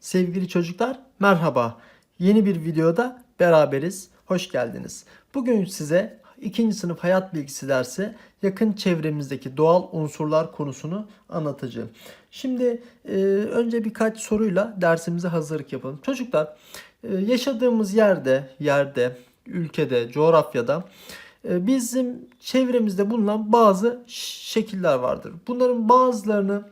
Sevgili çocuklar merhaba. Yeni bir videoda beraberiz. Hoş geldiniz. Bugün size 2. sınıf hayat bilgisi dersi yakın çevremizdeki doğal unsurlar konusunu anlatacağım. Şimdi e, önce birkaç soruyla dersimize hazırlık yapalım. Çocuklar e, yaşadığımız yerde, yerde, ülkede, coğrafyada e, bizim çevremizde bulunan bazı şekiller vardır. Bunların bazılarını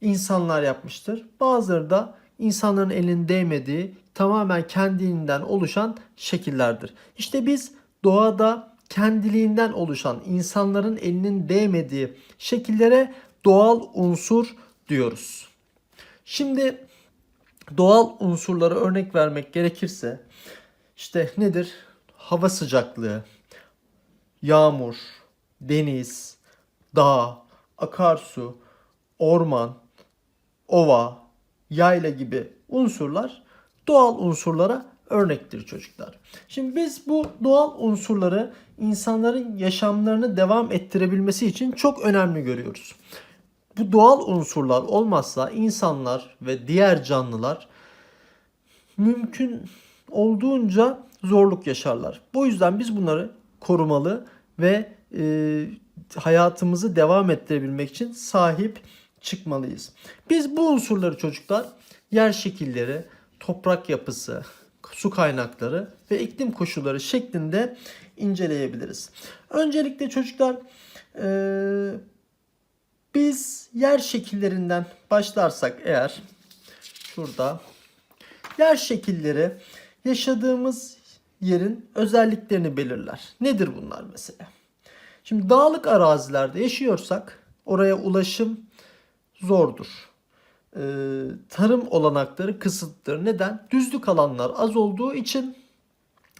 insanlar yapmıştır. Bazıları da insanların elinin değmediği tamamen kendiliğinden oluşan şekillerdir. İşte biz doğada kendiliğinden oluşan insanların elinin değmediği şekillere doğal unsur diyoruz. Şimdi doğal unsurlara örnek vermek gerekirse işte nedir? Hava sıcaklığı, yağmur, deniz, dağ, akarsu, orman, ova, yayla gibi unsurlar doğal unsurlara örnektir çocuklar. Şimdi biz bu doğal unsurları insanların yaşamlarını devam ettirebilmesi için çok önemli görüyoruz. Bu doğal unsurlar olmazsa insanlar ve diğer canlılar mümkün olduğunca zorluk yaşarlar. Bu yüzden biz bunları korumalı ve e, hayatımızı devam ettirebilmek için sahip çıkmalıyız. Biz bu unsurları çocuklar yer şekilleri, toprak yapısı, su kaynakları ve iklim koşulları şeklinde inceleyebiliriz. Öncelikle çocuklar e, biz yer şekillerinden başlarsak eğer şurada yer şekilleri yaşadığımız yerin özelliklerini belirler. Nedir bunlar mesela? Şimdi dağlık arazilerde yaşıyorsak oraya ulaşım zordur. Ee, tarım olanakları kısıtlıdır. Neden? Düzlük alanlar az olduğu için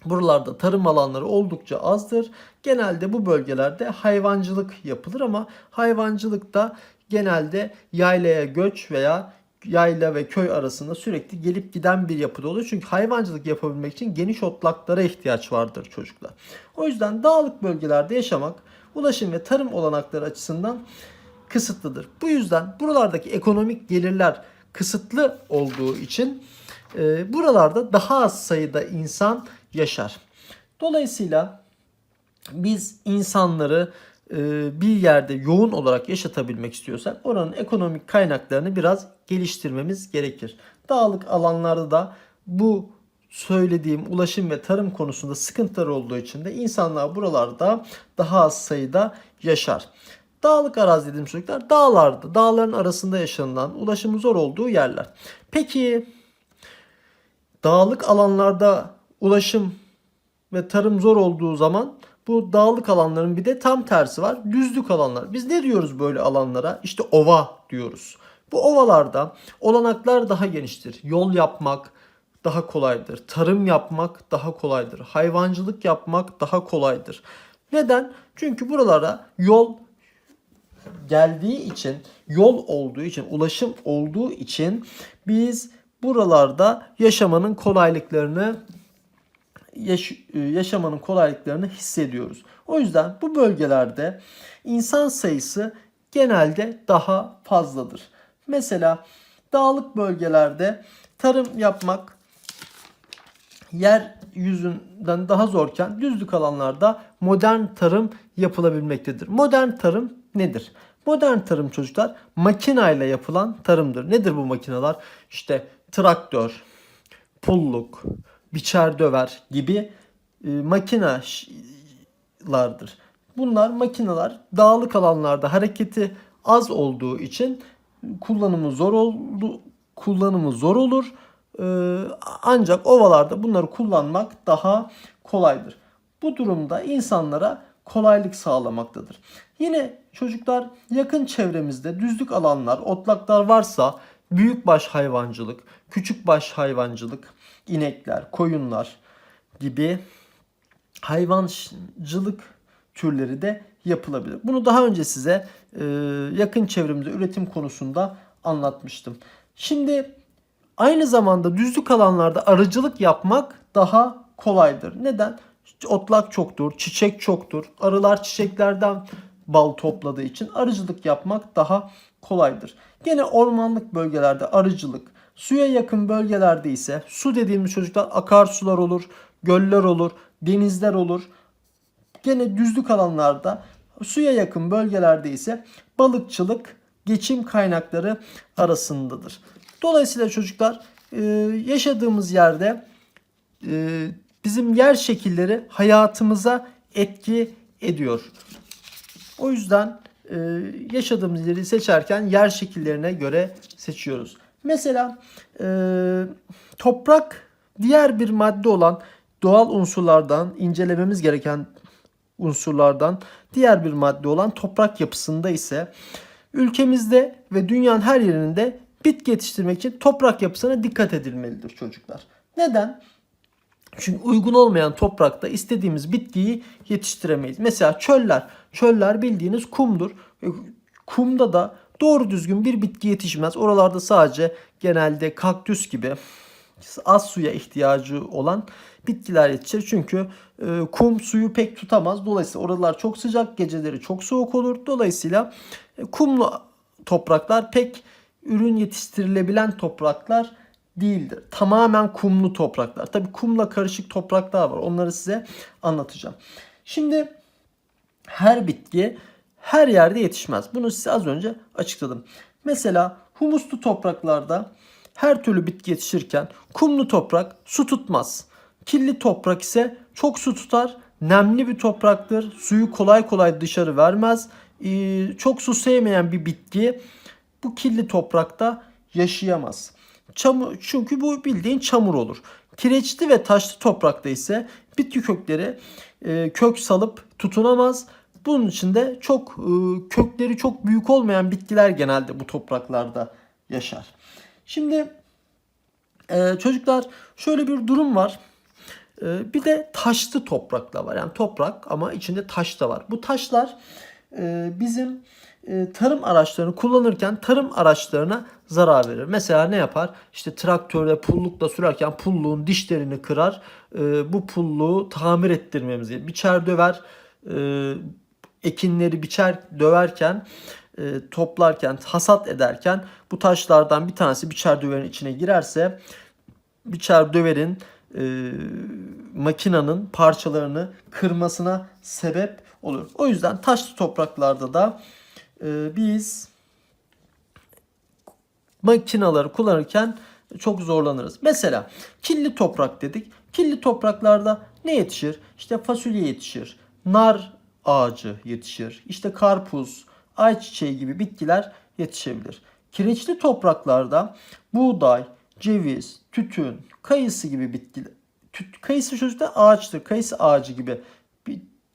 buralarda tarım alanları oldukça azdır. Genelde bu bölgelerde hayvancılık yapılır ama hayvancılıkta genelde yaylaya göç veya yayla ve köy arasında sürekli gelip giden bir yapıda oluyor. Çünkü hayvancılık yapabilmek için geniş otlaklara ihtiyaç vardır çocuklar. O yüzden dağlık bölgelerde yaşamak ulaşım ve tarım olanakları açısından kısıtlıdır. Bu yüzden buralardaki ekonomik gelirler kısıtlı olduğu için e, buralarda daha az sayıda insan yaşar. Dolayısıyla biz insanları e, bir yerde yoğun olarak yaşatabilmek istiyorsak oranın ekonomik kaynaklarını biraz geliştirmemiz gerekir. Dağlık alanlarda da bu söylediğim ulaşım ve tarım konusunda sıkıntılar olduğu için de insanlar buralarda daha az sayıda yaşar. Dağlık arazi dediğim çocuklar dağlarda, dağların arasında yaşanılan ulaşımı zor olduğu yerler. Peki dağlık alanlarda ulaşım ve tarım zor olduğu zaman bu dağlık alanların bir de tam tersi var. Düzlük alanlar. Biz ne diyoruz böyle alanlara? İşte ova diyoruz. Bu ovalarda olanaklar daha geniştir. Yol yapmak daha kolaydır. Tarım yapmak daha kolaydır. Hayvancılık yapmak daha kolaydır. Neden? Çünkü buralara yol geldiği için, yol olduğu için, ulaşım olduğu için biz buralarda yaşamanın kolaylıklarını yaş- yaşamanın kolaylıklarını hissediyoruz. O yüzden bu bölgelerde insan sayısı genelde daha fazladır. Mesela dağlık bölgelerde tarım yapmak yer yüzünden daha zorken düzlük alanlarda modern tarım yapılabilmektedir. Modern tarım nedir? Modern tarım çocuklar makinayla yapılan tarımdır. Nedir bu makineler? İşte traktör, pulluk, biçer döver gibi e, makinalardır. Bunlar makineler dağlık alanlarda hareketi az olduğu için kullanımı zor oldu kullanımı zor olur. Ee, ancak ovalarda bunları kullanmak daha kolaydır. Bu durumda insanlara kolaylık sağlamaktadır. Yine çocuklar yakın çevremizde düzlük alanlar, otlaklar varsa büyükbaş hayvancılık, küçükbaş hayvancılık, inekler, koyunlar gibi hayvancılık türleri de yapılabilir. Bunu daha önce size e, yakın çevremizde üretim konusunda anlatmıştım. Şimdi aynı zamanda düzlük alanlarda arıcılık yapmak daha kolaydır. Neden? Otlak çoktur, çiçek çoktur. Arılar çiçeklerden bal topladığı için arıcılık yapmak daha kolaydır. Gene ormanlık bölgelerde arıcılık, Suya yakın bölgelerde ise su dediğimiz çocuklar akarsular olur, göller olur, denizler olur. Gene düzlük alanlarda suya yakın bölgelerde ise balıkçılık geçim kaynakları arasındadır. Dolayısıyla çocuklar yaşadığımız yerde bizim yer şekilleri hayatımıza etki ediyor. O yüzden e, yaşadığımız yeri seçerken yer şekillerine göre seçiyoruz. Mesela e, toprak diğer bir madde olan doğal unsurlardan incelememiz gereken unsurlardan diğer bir madde olan toprak yapısında ise ülkemizde ve dünyanın her yerinde bitki yetiştirmek için toprak yapısına dikkat edilmelidir çocuklar. Neden? Çünkü uygun olmayan toprakta istediğimiz bitkiyi yetiştiremeyiz. Mesela çöller. Çöller bildiğiniz kumdur. E, Kumda da doğru düzgün bir bitki yetişmez. Oralarda sadece genelde kaktüs gibi az suya ihtiyacı olan bitkiler yetişir. Çünkü e, kum suyu pek tutamaz. Dolayısıyla oralar çok sıcak, geceleri çok soğuk olur. Dolayısıyla e, kumlu topraklar pek ürün yetiştirilebilen topraklar değildir. Tamamen kumlu topraklar. Tabii kumla karışık topraklar var. Onları size anlatacağım. Şimdi her bitki her yerde yetişmez. Bunu size az önce açıkladım. Mesela humuslu topraklarda her türlü bitki yetişirken kumlu toprak su tutmaz. Kirli toprak ise çok su tutar. Nemli bir topraktır. Suyu kolay kolay dışarı vermez. Ee, çok su sevmeyen bir bitki bu kirli toprakta yaşayamaz. Çamur, çünkü bu bildiğin çamur olur. Kireçli ve taşlı toprakta ise bitki kökleri e, kök salıp tutunamaz. Bunun için de çok e, kökleri çok büyük olmayan bitkiler genelde bu topraklarda yaşar. Şimdi e, çocuklar şöyle bir durum var. E, bir de taşlı topraklar var. Yani toprak ama içinde taş da var. Bu taşlar e, bizim tarım araçlarını kullanırken tarım araçlarına zarar verir. Mesela ne yapar? İşte traktörle pullukla sürerken pulluğun dişlerini kırar. E, bu pulluğu tamir ettirmemiz gerekir. Biçer döver. E, ekinleri biçer döverken e, toplarken hasat ederken bu taşlardan bir tanesi biçer döverin içine girerse biçer döverin e, makinanın parçalarını kırmasına sebep olur. O yüzden taşlı topraklarda da e, biz makinaları kullanırken çok zorlanırız. Mesela kirli toprak dedik. Kirli topraklarda ne yetişir? İşte fasulye yetişir. Nar ağacı yetişir. İşte karpuz, ayçiçeği gibi bitkiler yetişebilir. Kireçli topraklarda buğday, ceviz, tütün, kayısı gibi bitkiler. Tüt, kayısı çocukta ağaçtır. Kayısı ağacı gibi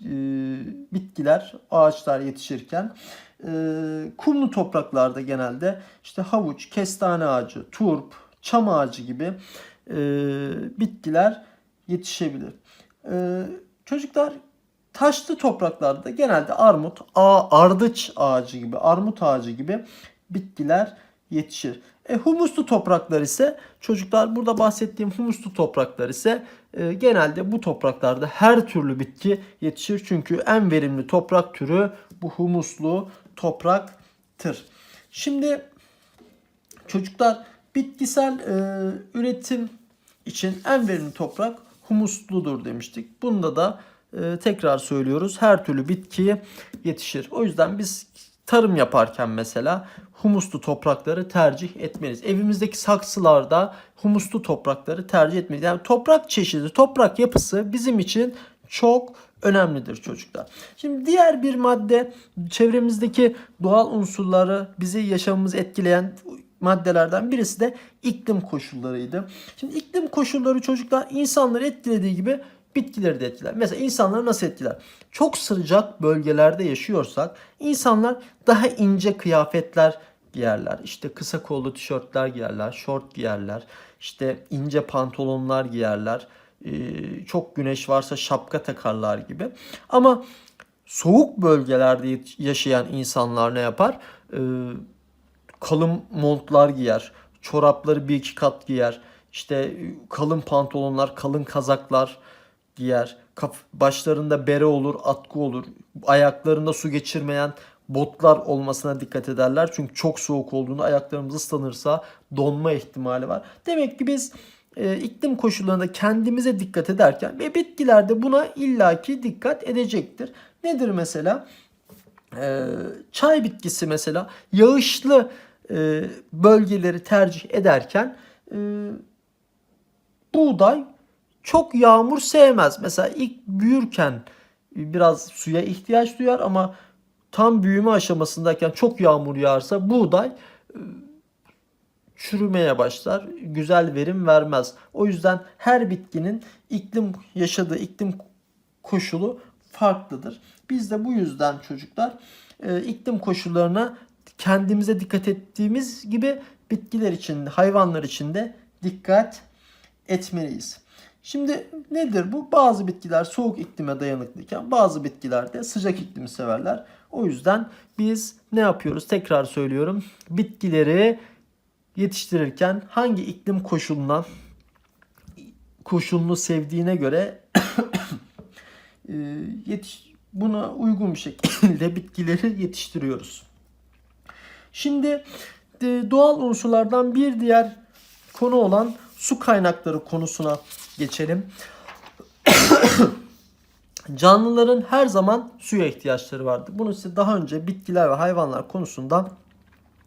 e, bitkiler, ağaçlar yetişirken kumlu topraklarda genelde işte havuç, kestane ağacı, turp, çam ağacı gibi e, bitkiler yetişebilir. E, çocuklar taşlı topraklarda genelde armut, ardıç ağacı gibi, armut ağacı gibi bitkiler yetişir. E, humuslu topraklar ise çocuklar burada bahsettiğim humuslu topraklar ise e, genelde bu topraklarda her türlü bitki yetişir. Çünkü en verimli toprak türü bu humuslu topraktır. Şimdi çocuklar bitkisel e, üretim için en verimli toprak humusludur demiştik. Bunda da e, tekrar söylüyoruz her türlü bitki yetişir. O yüzden biz tarım yaparken mesela humuslu toprakları tercih etmeliyiz. Evimizdeki saksılarda humuslu toprakları tercih etmeliyiz. Yani toprak çeşidi, toprak yapısı bizim için çok önemlidir çocuklar. Şimdi diğer bir madde çevremizdeki doğal unsurları bizi yaşamımızı etkileyen maddelerden birisi de iklim koşullarıydı. Şimdi iklim koşulları çocuklar insanları etkilediği gibi bitkileri de etkiler. Mesela insanları nasıl etkiler? Çok sıcak bölgelerde yaşıyorsak insanlar daha ince kıyafetler giyerler. İşte kısa kollu tişörtler giyerler, şort giyerler. İşte ince pantolonlar giyerler. Ee, çok güneş varsa şapka takarlar gibi. Ama soğuk bölgelerde yaşayan insanlar ne yapar? Ee, kalın montlar giyer. Çorapları bir iki kat giyer. İşte kalın pantolonlar, kalın kazaklar giyer. Başlarında bere olur, atkı olur. Ayaklarında su geçirmeyen botlar olmasına dikkat ederler. Çünkü çok soğuk olduğunda ayaklarımız ıslanırsa donma ihtimali var. Demek ki biz e, iklim koşullarında kendimize dikkat ederken ve bitkiler de buna illaki dikkat edecektir. Nedir mesela? Ee, çay bitkisi mesela yağışlı e, bölgeleri tercih ederken e, buğday çok yağmur sevmez. Mesela ilk büyürken biraz suya ihtiyaç duyar ama tam büyüme aşamasındayken çok yağmur yağarsa buğday e, çürümeye başlar. Güzel verim vermez. O yüzden her bitkinin iklim yaşadığı iklim koşulu farklıdır. Biz de bu yüzden çocuklar e, iklim koşullarına kendimize dikkat ettiğimiz gibi bitkiler için, hayvanlar için de dikkat etmeliyiz. Şimdi nedir bu? Bazı bitkiler soğuk iklime dayanıklıyken bazı bitkiler de sıcak iklimi severler. O yüzden biz ne yapıyoruz? Tekrar söylüyorum. Bitkileri yetiştirirken hangi iklim koşuluna koşulunu sevdiğine göre e, yetiş buna uygun bir şekilde bitkileri yetiştiriyoruz. Şimdi e, doğal unsurlardan bir diğer konu olan su kaynakları konusuna geçelim. Canlıların her zaman suya ihtiyaçları vardır. Bunu size daha önce bitkiler ve hayvanlar konusunda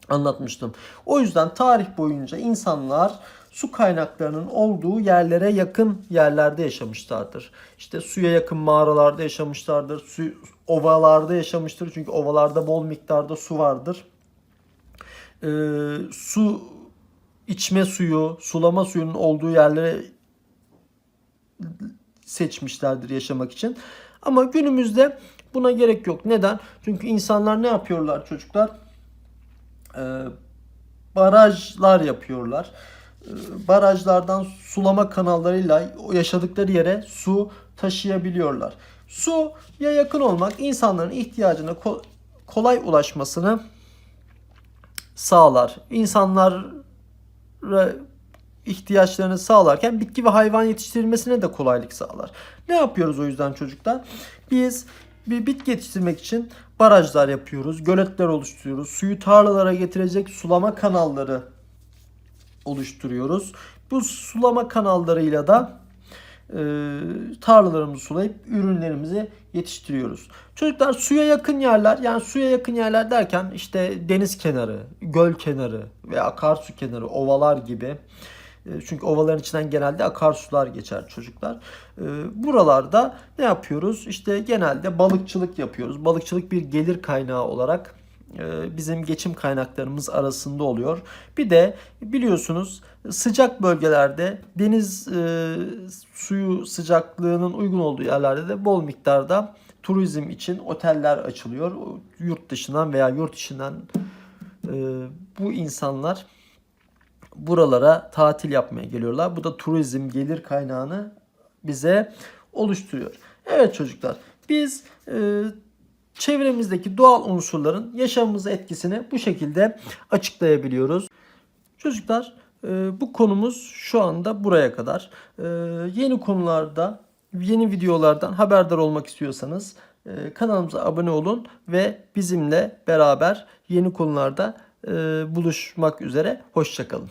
anlatmıştım. O yüzden tarih boyunca insanlar su kaynaklarının olduğu yerlere yakın yerlerde yaşamışlardır. İşte suya yakın mağaralarda yaşamışlardır. Su, ovalarda yaşamıştır. Çünkü ovalarda bol miktarda su vardır. Ee, su içme suyu, sulama suyunun olduğu yerlere seçmişlerdir yaşamak için. Ama günümüzde buna gerek yok. Neden? Çünkü insanlar ne yapıyorlar çocuklar? Ee, barajlar yapıyorlar. Ee, barajlardan sulama kanallarıyla yaşadıkları yere su taşıyabiliyorlar. Suya yakın olmak insanların ihtiyacına ko- kolay ulaşmasını sağlar. İnsanlara ihtiyaçlarını sağlarken bitki ve hayvan yetiştirilmesine de kolaylık sağlar. Ne yapıyoruz o yüzden çocuklar? Biz bir bitki yetiştirmek için barajlar yapıyoruz, göletler oluşturuyoruz, suyu tarlalara getirecek sulama kanalları oluşturuyoruz. Bu sulama kanallarıyla da e, tarlalarımızı sulayıp ürünlerimizi yetiştiriyoruz. Çocuklar suya yakın yerler yani suya yakın yerler derken işte deniz kenarı, göl kenarı ve akarsu kenarı, ovalar gibi. E, Çünkü ovaların içinden genelde akarsular geçer çocuklar. E, Buralarda ne yapıyoruz? İşte genelde balıkçılık yapıyoruz. Balıkçılık bir gelir kaynağı olarak e, bizim geçim kaynaklarımız arasında oluyor. Bir de biliyorsunuz sıcak bölgelerde deniz e, suyu sıcaklığının uygun olduğu yerlerde de bol miktarda turizm için oteller açılıyor. Yurt dışından veya yurt içinden e, bu insanlar buralara tatil yapmaya geliyorlar. Bu da turizm gelir kaynağını bize oluşturuyor. Evet çocuklar biz e, çevremizdeki doğal unsurların yaşamımıza etkisini bu şekilde açıklayabiliyoruz. Çocuklar e, bu konumuz şu anda buraya kadar. E, yeni konularda, yeni videolardan haberdar olmak istiyorsanız e, kanalımıza abone olun ve bizimle beraber yeni konularda e, buluşmak üzere. Hoşçakalın.